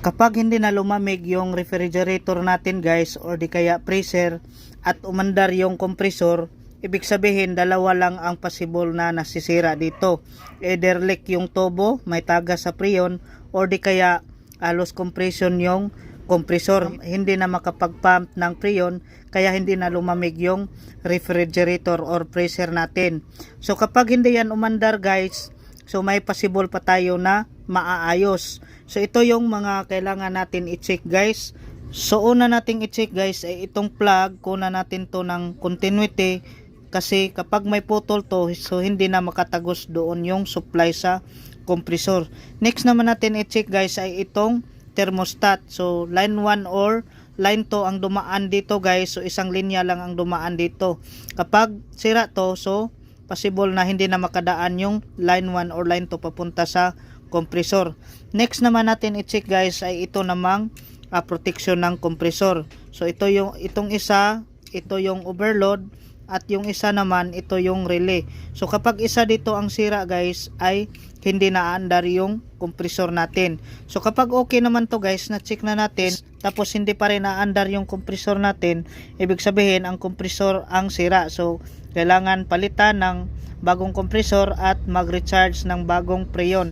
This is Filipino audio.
Kapag hindi na lumamig yung refrigerator natin guys or di kaya freezer at umandar yung kompresor, ibig sabihin dalawa lang ang possible na nasisira dito. Either leak yung tubo, may taga sa preon or di kaya ah, loss compression yung kompresor. Hindi na makapag-pump ng preon kaya hindi na lumamig yung refrigerator or freezer natin. So kapag hindi yan umandar guys, so may possible pa tayo na maaayos. So ito yung mga kailangan natin i-check guys. So una nating i-check guys ay itong plug, kuna natin to ng continuity kasi kapag may putol to so hindi na makatagos doon yung supply sa compressor. Next naman natin i-check guys ay itong thermostat. So line 1 or line 2 ang dumaan dito guys. So isang linya lang ang dumaan dito. Kapag sira to so possible na hindi na makadaan yung line 1 or line 2 papunta sa compressor. Next naman natin i-check guys ay ito namang ah, protection ng compressor. So ito yung itong isa, ito yung overload at yung isa naman ito yung relay. So kapag isa dito ang sira guys ay hindi na aandar yung compressor natin. So kapag okay naman to guys, na-check na natin tapos hindi pa rin naandar yung compressor natin, ibig sabihin ang compressor ang sira. So kailangan palitan ng bagong compressor at mag-recharge ng bagong preyon.